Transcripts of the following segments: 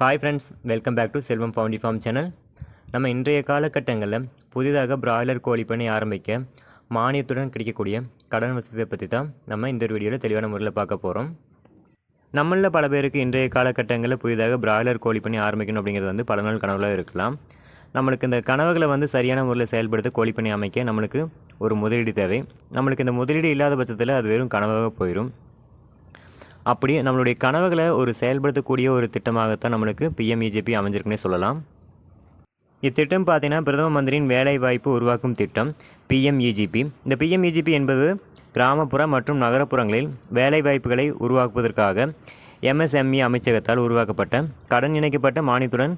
Hi friends welcome back to Selvam ஃபவுண்டி farm channel நம்ம இன்றைய காலகட்டங்களில் புதிதாக பிராய்லர் கோழி பண்ணி ஆரம்பிக்க மானியத்துடன் கிடைக்கக்கூடிய கடன் வசதியை பற்றி தான் நம்ம இந்த ஒரு வீடியோவில் தெளிவான முறையில் பார்க்க போகிறோம் நம்மளில் பல பேருக்கு இன்றைய காலகட்டங்களில் புதிதாக பிராய்லர் கோழி பண்ணி ஆரம்பிக்கணும் அப்படிங்கிறது வந்து பல நாள் கனவுகளாக இருக்கலாம். நம்மளுக்கு இந்த கனவுகளை வந்து சரியான முறையில் செயல்படுத்த கோழி பண்ணி அமைக்க நம்மளுக்கு ஒரு முதலீடு தேவை. நம்மளுக்கு இந்த முதலீடு இல்லாத பட்சத்தில் அது வெறும் கனவாக போயிடும் அப்படி நம்மளுடைய கனவுகளை ஒரு செயல்படுத்தக்கூடிய ஒரு திட்டமாகத்தான் நம்மளுக்கு பிஎம்இஜிபி அமைஞ்சிருக்குன்னே சொல்லலாம். இத்திட்டம் பார்த்தீங்கன்னா பிரதம மந்திரியின் வேலைவாய்ப்பு உருவாக்கும் திட்டம் பிஎம்இஜிபி இந்த பிஎம்இஜிபி என்பது கிராமப்புற மற்றும் நகரப்புறங்களில் வேலைவாய்ப்புகளை உருவாக்குவதற்காக எம்எஸ்எம்இ அமைச்சகத்தால் உருவாக்கப்பட்ட கடன் இணைக்கப்பட்ட மானியத்துடன்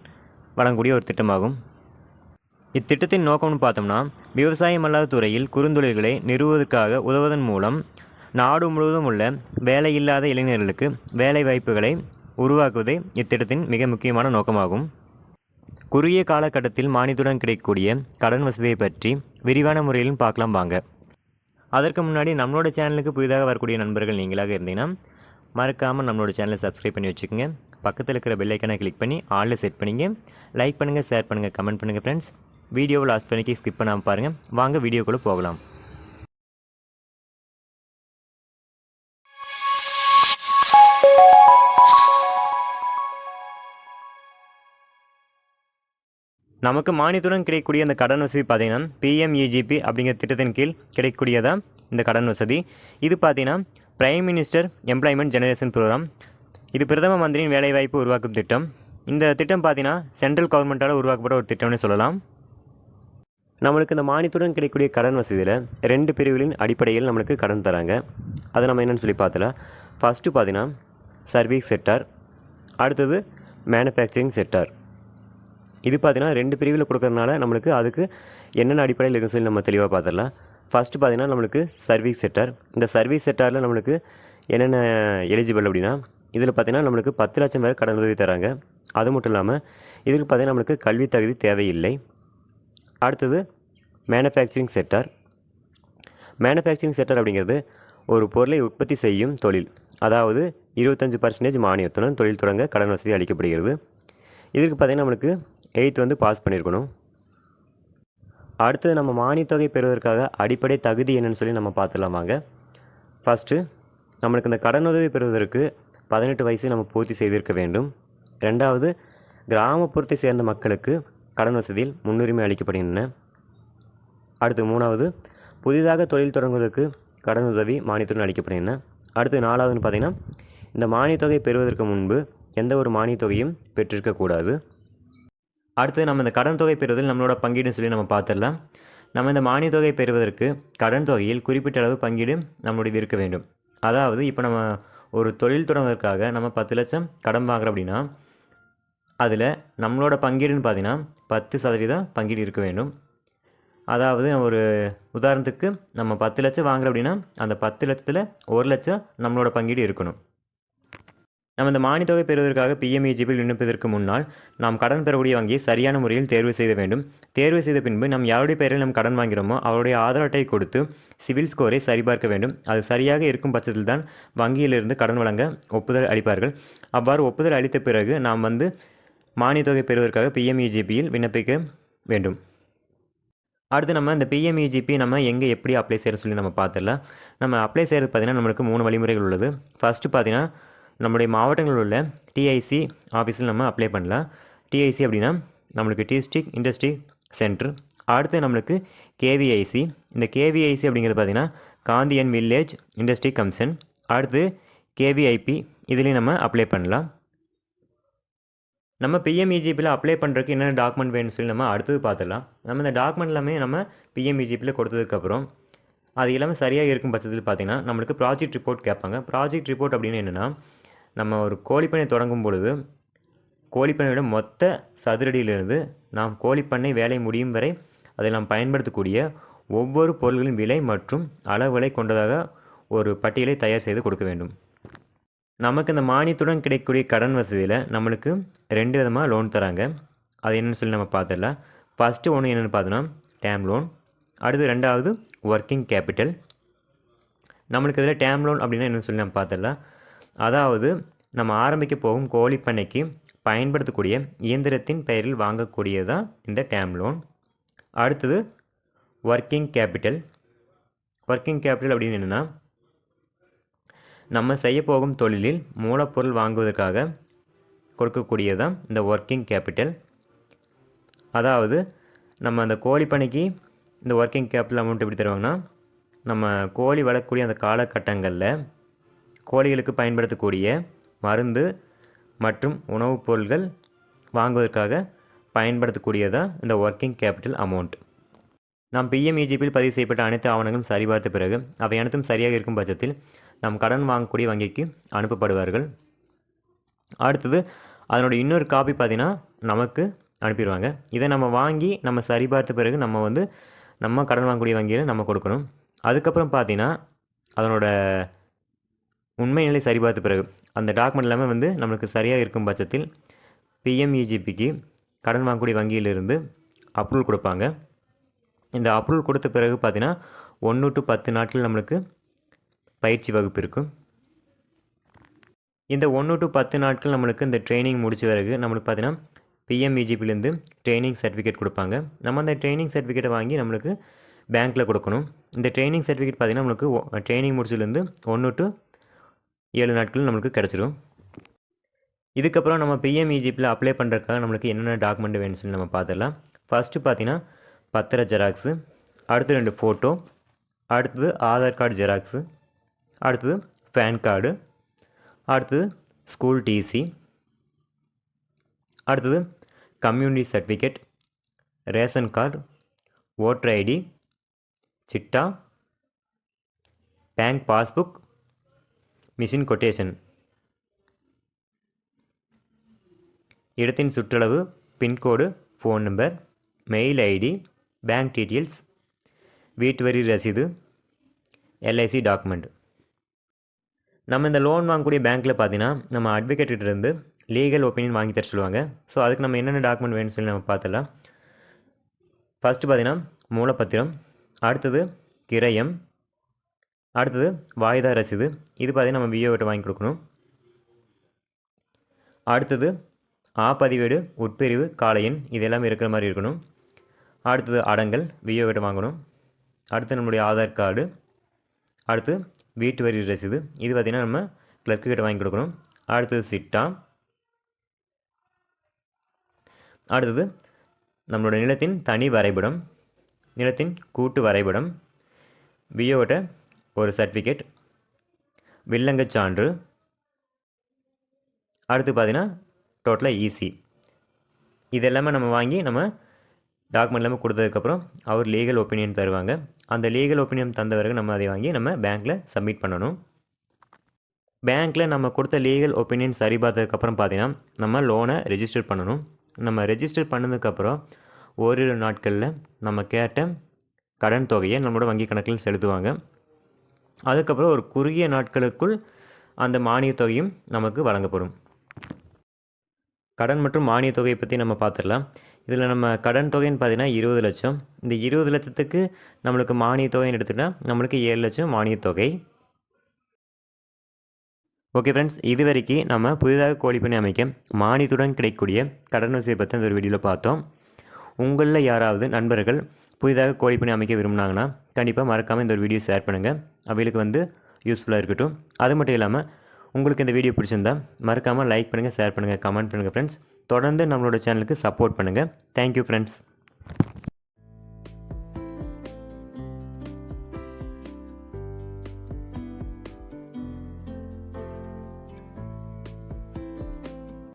வழங்கக்கூடிய ஒரு திட்டமாகும். இத்திட்டத்தின் நோக்கம்னு பார்த்தோம்னா விவசாயம் அல்லாத துறையில் குறுந்தொழில்களை நிறுவுவதற்காக உதவுவதன் மூலம் நாடு முழுவதும் உள்ள வேலையில்லாத இளைஞர்களுக்கு வேலை வாய்ப்புகளை உருவாக்குவதே இத்திட்டத்தின் மிக முக்கியமான நோக்கமாகும். குறுகிய காலகட்டத்தில் மானியத்துடன் கிடைக்கக்கூடிய கடன் வசதியை பற்றி விரிவான முறையிலும் பார்க்கலாம் வாங்க. அதற்கு முன்னாடி நம்மளோட சேனலுக்கு புதிதாக வரக்கூடிய நண்பர்கள் நீங்களாக இருந்தீங்கன்னா மறக்காமல் நம்மளோட சேனலை சப்ஸ்கிரைப் பண்ணி வச்சுக்கோங்க. பக்கத்தில் இருக்கிற பெல்லைக்கனை கிளிக் பண்ணி ஆளில் செட் பண்ணிங்க. லைக் பண்ணுங்கள் ஷேர் பண்ணுங்கள் கமெண்ட் பண்ணுங்கள் ஃப்ரெண்ட்ஸ் வீடியோவை லாஸ்ட் பண்ணிக்கு ஸ்கிப் பண்ணாமல் பாருங்கள் வாங்க வீடியோக்குள்ளே போகலாம். நமக்கு மானியத்துடன் கிடைக்கக்கூடிய அந்த கடன் வசதி பார்த்தீங்கன்னா பிஎம்இஜிபி அப்படிங்கிற திட்டத்தின் கீழ் கிடைக்கக்கூடியதான் இந்த கடன் வசதி. இது பார்த்தீங்கன்னா prime minister employment generation program இது பிரதம மந்திரியின் வேலைவாய்ப்பு உருவாக்கும் திட்டம். இந்த திட்டம் பார்த்தீங்கன்னா சென்ட்ரல் கவர்மெண்ட்டால் உருவாக்கப்பட்ட ஒரு திட்டம்னு சொல்லலாம். நம்மளுக்கு இந்த மானியத்துடன் கிடைக்கக்கூடிய கடன் வசதியில் ரெண்டு பிரிவுகளின் அடிப்படையில் நம்மளுக்கு கடன் தராங்க. அதை நம்ம என்னென்னு சொல்லி பார்த்தலாம் ஃபஸ்ட்டு பார்த்தீங்கன்னா சர்வீஸ் செக்டார் அடுத்தது மேனுஃபேக்சரிங் செக்டார் இது பார்த்திங்கன்னா ரெண்டு பிரிவில் கொடுக்கறதுனால நம்மளுக்கு அதுக்கு என்னென்ன அடிப்படையில் இருக்குன்னு சொல்லி நம்ம தெளிவாக பார்த்துடலாம் ஃபஸ்ட்டு பார்த்தீங்கன்னா நம்மளுக்கு சர்வீஸ் செக்டார் இந்த சர்வீஸ் செக்டாரில் நம்மளுக்கு என்னென்ன எலிஜிபிள் அப்படின்னா இதில் பார்த்தீங்கன்னா நம்மளுக்கு பத்து லட்சம் பேர் கடன் உதவி தராங்க. அது மட்டும் இல்லாமல் இதுக்கு பார்த்திங்கன்னா நம்மளுக்கு கல்வி தகுதி தேவையில்லை. அடுத்தது மேனுஃபேக்சரிங் செக்டார் மேனுஃபேக்சரிங் செக்டர் அப்படிங்கிறது ஒரு பொருளை உற்பத்தி செய்யும் தொழில். அதாவது இருபத்தஞ்சி பர்சன்டேஜ் மானியத்துடன் தொழில் தொடங்க கடன் வசதி அளிக்கப்படுகிறது. இதுக்கு பார்த்திங்கன்னா நம்மளுக்கு எயித் வந்து பாஸ் பண்ணியிருக்கணும் அடுத்தது நம்ம மானியத்தொகை பெறுவதற்காக அடிப்படை தகுதி என்னன்னு சொல்லி நம்ம பார்த்துடலாமாங்க ஃபஸ்ட்டு நம்மளுக்கு இந்த கடனுதவி பெறுவதற்கு பதினெட்டு வயசு நம்ம பூர்த்தி செய்திருக்க வேண்டும். ரெண்டாவது கிராமப்புறத்தை சேர்ந்த மக்களுக்கு கடன் வசதியில் முன்னுரிமை அளிக்கப்படுகின்றன. அடுத்து மூணாவது புதிதாக தொழில் தொடங்குவதற்கு கடன் உதவி மானியத்துடன் அளிக்கப்படுகின்றன. அடுத்து நாலாவதுன்னு பார்த்திங்கன்னா இந்த மானியத்தொகை பெறுவதற்கு முன்பு எந்த ஒரு மானியத்தொகையும் பெற்றிருக்கக்கூடாது அடுத்து நம்ம இந்த கடன் தொகை பெறுவதில் நம்மளோட பங்கீடுன்னு சொல்லி நம்ம பார்த்துடலாம். நம்ம இந்த மானியத்தொகை பெறுவதற்கு கடன் தொகையில் குறிப்பிட்ட அளவு பங்கீடு நம்மளுடையது இருக்க வேண்டும். அதாவது இப்போ நம்ம ஒரு தொழில் தொடங்குவதற்காக நம்ம பத்து லட்சம் கடன் வாங்குறோம் அப்படின்னா அதில் நம்மளோட பங்கீடுன்னு பார்த்தீங்கன்னா பத்து சதவீதம் பங்கீடு இருக்க வேண்டும். அதாவது ஒரு உதாரணத்துக்கு நம்ம பத்து லட்சம் வாங்குறோம் அப்படின்னா அந்த பத்து லட்சத்தில் ஒரு லட்சம் நம்மளோட பங்கீடு இருக்கணும். நம்ம மானியத்தொகை பெறுவதற்காக பிஎம்இஜிபியில் விண்ணப்பதற்கு முன்னால் நாம் கடன் பெறக்கூடிய வங்கியை சரியான முறையில் தேர்வு செய்த வேண்டும். தேர்வு செய்த பின்பு நம் யாருடைய பெயரில் நாம் கடன் வாங்கிறோமோ அவருடைய ஆதார் அட்டை கொடுத்து சிவில் ஸ்கோரை சரிபார்க்க வேண்டும். அது சரியாக இருக்கும் பட்சத்தில் தான் வங்கியிலிருந்து கடன் வழங்க ஒப்புதல் அளிப்பார்கள். அவ்வாறு ஒப்புதல் அளித்த பிறகு நாம் வந்து மானியத்தொகை பெறுவதற்காக பிஎம்இஜிபியில் விண்ணப்பிக்க வேண்டும். அடுத்து நம்ம இந்த பிஎம்இஜிபி நம்ம எங்கே எப்படி அப்ளை செய்யற சொல்லி நம்ம பார்த்துடலாம். நம்ம அப்ளை செய்கிறது பார்த்திங்கன்னா நம்மளுக்கு மூணு வழிமுறைகள் உள்ளது. ஃபஸ்ட்டு பார்த்தீங்கன்னா நம்முடைய மாவட்டங்களில் உள்ள டிஐசி ஆஃபீஸில் நம்ம அப்ளை பண்ணலாம். டிஐசி அப்படின்னா நம்மளுக்கு டிஸ்ட்ரிக் இண்டஸ்ட்ரி சென்டர் அடுத்து நம்மளுக்கு கேவிஐசி இந்த கேவிஐசி அப்படிங்கிறது பார்த்திங்கன்னா காந்தியன் வில்லேஜ் இண்டஸ்ட்ரி கமிஷன் அடுத்து கேவிஐபி இதுலேயும் நம்ம அப்ளை பண்ணலாம். நம்ம பிஎம்இஜிபியில் அப்ளை பண்ணுறதுக்கு என்னென்ன டாக்குமெண்ட் வேணும்னு சொல்லி நம்ம அடுத்தது பார்த்துடலாம். நம்ம இந்த டாக்குமெண்ட் எல்லாமே நம்ம பிஎம்இஜிபியில் கொடுத்ததுக்கப்புறம் அது எல்லாமே சரியாக இருக்கும் பட்சத்தில் பார்த்திங்கன்னா நம்மளுக்கு ப்ராஜெக்ட் ரிப்போர்ட் கேட்பாங்க. ப்ராஜெக்ட் ரிப்போர்ட் அப்படின்னு என்னென்னா நம்ம ஒரு கோழிப்பண்ணை தொடங்கும் பொழுது கோழிப்பண்ணையோட மொத்த சதுரடியிலிருந்து நாம் கோழிப்பண்ணை வேலை முடியும் வரை அதில் நாம் பயன்படுத்தக்கூடிய ஒவ்வொரு பொருள்களின் விலை மற்றும் அளவுகளை கொண்டதாக ஒரு பட்டியலை தயார் செய்து கொடுக்க வேண்டும். நமக்கு இந்த மானியத்துடன் கிடைக்கக்கூடிய கடன் வசதியில் நம்மளுக்கு ரெண்டு விதமாக லோன் தராங்க. அது என்னென்னு சொல்லி நம்ம பார்த்துடலாம். ஃபஸ்ட்டு ஒன்று என்னென்னு பார்த்தோன்னா டேம் லோன் அடுத்து ரெண்டாவது ஒர்க்கிங் கேபிட்டல் நம்மளுக்கு இதில் டேம் லோன் அப்படின்னா என்னென்னு சொல்லி நம்ம பார்த்துடலாம். அதாவது நம்ம ஆரம்பிக்க போகும் கோழிப்பண்ணைக்கு பயன்படுத்தக்கூடிய இயந்திரத்தின் பெயரில் வாங்கக்கூடியதான் இந்த டேம் லோன். அடுத்தது ஒர்க்கிங் கேபிட்டல் ஒர்க்கிங் கேபிட்டல் அப்படின்னு என்னென்னா நம்ம செய்ய போகும் தொழிலில் மூலப்பொருள் வாங்குவதற்காக கொடுக்கக்கூடியதான் இந்த ஒர்க்கிங் கேபிட்டல் அதாவது நம்ம அந்த கோழிப்பனைக்கு இந்த ஒர்க்கிங் கேபிட்டல் அமௌண்ட் எப்படி தருவாங்கன்னா நம்ம கோழி வளர்க்கக்கூடிய அந்த காலகட்டங்களில் கோழிகளுக்கு பயன்படுத்தக்கூடிய மருந்து மற்றும் உணவுப் பொருட்கள் வாங்குவதற்காக பயன்படுத்தக்கூடியதாக இந்த ஒர்க்கிங் கேபிட்டல் அமௌண்ட் நாம் பிஎம்இஜிபியில் பதிவு செய்யப்பட்ட அனைத்து ஆவணங்களும் சரிபார்த்த பிறகு அவை அனைத்தும் சரியாக இருக்கும் பட்சத்தில் நாம் கடன் வாங்கக்கூடிய வங்கிக்கு அனுப்பப்படுவார்கள். அடுத்தது அதனோட இன்னொரு காப்பி பார்த்தீங்கன்னா நமக்கு அனுப்பிடுவாங்க. இதை நம்ம வாங்கி நம்ம சரிபார்த்த பிறகு நம்ம வந்து நம்ம கடன் வாங்கக்கூடிய வங்கியில் நம்ம கொடுக்கணும். அதுக்கப்புறம் பார்த்தீங்கன்னா அதனோட உண்மை நிலை சரிபார்த்த பிறகு அந்த டாக்குமெண்ட் எல்லாமே வந்து நம்மளுக்கு சரியாக இருக்கும் பட்சத்தில் பிஎம்இஜிபிக்கு கடன் வாங்கக்கூடிய வங்கியிலிருந்து அப்ரூவல் கொடுப்பாங்க. இந்த அப்ரூவல் கொடுத்த பிறகு பார்த்தீங்கன்னா ஒன்று டு பத்து நாட்கள் நம்மளுக்கு பயிற்சி வகுப்பு இருக்கும். இந்த ஒன்று டு பத்து நாட்கள் நம்மளுக்கு இந்த ட்ரைனிங் முடிச்ச பிறகு நம்மளுக்கு பார்த்தீங்கன்னா பிஎம்இஜிபிலேருந்து ட்ரைனிங் சர்டிஃபிகேட் கொடுப்பாங்க. நம்ம அந்த ட்ரைனிங் சர்டிஃபிகேட்டை வாங்கி நம்மளுக்கு பேங்க்கில் கொடுக்கணும். இந்த ட்ரைனிங் சர்டிஃபிகேட் பார்த்தீங்கன்னா நம்மளுக்கு ட்ரைனிங் முடிச்சதுலேருந்து ஒன்று டு ஏழு நாட்கள் நம்மளுக்கு கிடச்சிடும் இதுக்கப்புறம் நம்ம பிஎம்இஜிபியில் அப்ளை பண்ணுறதுக்காக நம்மளுக்கு என்னென்ன டாக்குமெண்ட் வேணும்னு சொல்லி நம்ம பார்த்துடலாம். ஃபஸ்ட்டு பார்த்தீங்கன்னா பத்திர ஜெராக்ஸு அடுத்து ரெண்டு ஃபோட்டோ அடுத்தது ஆதார் கார்டு ஜெராக்ஸு அடுத்தது பேன் கார்டு அடுத்தது ஸ்கூல் டிசி அடுத்தது community certificate ration card voter ID சிட்டா பேங்க் பாஸ்புக் மிஷின் கொட்டேஷன் இடத்தின் சுற்றளவு pincode phone number mail ID bank details வீட்டு வரி ரசீது எல்ஐசி டாக்குமெண்ட் நம்ம இந்த லோன் வாங்கக்கூடிய பேங்க்கில் பார்த்தீங்கன்னா நம்ம advocate இருந்து லீகல் ஒப்பீனியன் வாங்கி தர சொல்லுவாங்க. ஸோ அதுக்கு நம்ம என்னென்ன டாக்குமெண்ட் வேணும்னு சொல்லி நம்ம பார்த்துடலாம் ஃபஸ்ட்டு பார்த்தீங்கன்னா மூலப்பத்திரம். அடுத்தது கிரயம். அடுத்தது வாய்தா ரசீது. இது பார்த்தீங்கன்னா நம்ம விஓ கிட்ட வாங்கி கொடுக்கணும். அடுத்தது ஆ பதிவேடு உட்பிரிவு காலையின் இது எல்லாமே இருக்கிற மாதிரி இருக்கணும். அடுத்தது அடங்கல் விஓ கிட்ட வாங்கணும். அடுத்து நம்மளுடைய ஆதார் கார்டு. அடுத்து வீட்டு வரி ரசீது. இது பார்த்திங்கன்னா நம்ம கிளர்க்கு கிட்ட வாங்கி கொடுக்கணும். அடுத்தது சிட்டா. அடுத்தது நம்மளோட நிலத்தின் தனி வரைபடம். நிலத்தின் கூட்டு வரைபடம். விஓட்ட ஒரு சர்டிஃபிகேட் வில்லங்கச் சான்று. அடுத்து பார்த்தீங்கன்னா டோட்டலாக ஈஸி இது எல்லாமே நம்ம வாங்கி நம்ம டாக்குமெண்ட் எல்லாமே கொடுத்ததுக்கப்புறம் அவர் லீகல் ஒப்பீனியன் தருவாங்க. அந்த லீகல் ஒப்பீனியன் தந்த பிறகு நம்ம அதை வாங்கி நம்ம பேங்க்கில் சப்மிட் பண்ணணும். பேங்க்கில் நம்ம கொடுத்த லீகல் ஒப்பீனியன் சரி பார்த்ததுக்கப்புறம் பார்த்தீங்கன்னா நம்ம லோனை ரெஜிஸ்டர் பண்ணணும். நம்ம ரெஜிஸ்டர் பண்ணதுக்கப்புறம் ஓரிரு நாட்களில் நம்ம கேட்ட கடன் தொகையை நம்மளோட வங்கி கணக்கில் செலுத்துவாங்க. அதுக்கப்புறம் ஒரு குறுகிய நாட்களுக்குள் அந்த மானியத் தொகையும் நமக்கு வழங்கப்படும். கடன் மற்றும் மானியத் தொகையை பற்றி நம்ம பார்த்துடலாம் இதில் நம்ம கடன் தொகைன்னு பார்த்தீங்கன்னா இருபது லட்சம். இந்த இருபது லட்சத்துக்கு நம்மளுக்கு மானியத் தொகைன்னு எடுத்துக்கிட்டால் நம்மளுக்கு ஏழு லட்சம் மானியத் தொகை. ஓகே ஃப்ரெண்ட்ஸ் இது வரைக்கும் நம்ம புதிதாக கோழிப்பண்ணை அமைக்க மானியத்துடன் கிடைக்கக்கூடிய கடன் வசதியை பற்றி அந்த ஒரு வீடியோவில் பார்த்தோம். உங்களில் யாராவது நண்பர்கள் புதிதாக கோழிப்பணி அமைக்க விரும்புனாங்கன்னா கண்டிப்பாக மறக்காமல் இந்த ஒரு வீடியோ ஷேர் பண்ணுங்கள் அவங்களுக்கு வந்து யூஸ்ஃபுல்லாக இருக்கட்டும். அது மட்டும் இல்லாமல் உங்களுக்கு இந்த வீடியோ பிடிச்சிருந்தா மறக்காமல் லைக் பண்ணுங்கள் ஷேர் பண்ணுங்கள் கமெண்ட் பண்ணுங்கள் ஃப்ரெண்ட்ஸ் தொடர்ந்து நம்மளோட சேனலுக்கு சப்போர்ட் பண்ணுங்கள் தேங்க்யூ ஃப்ரெண்ட்ஸ்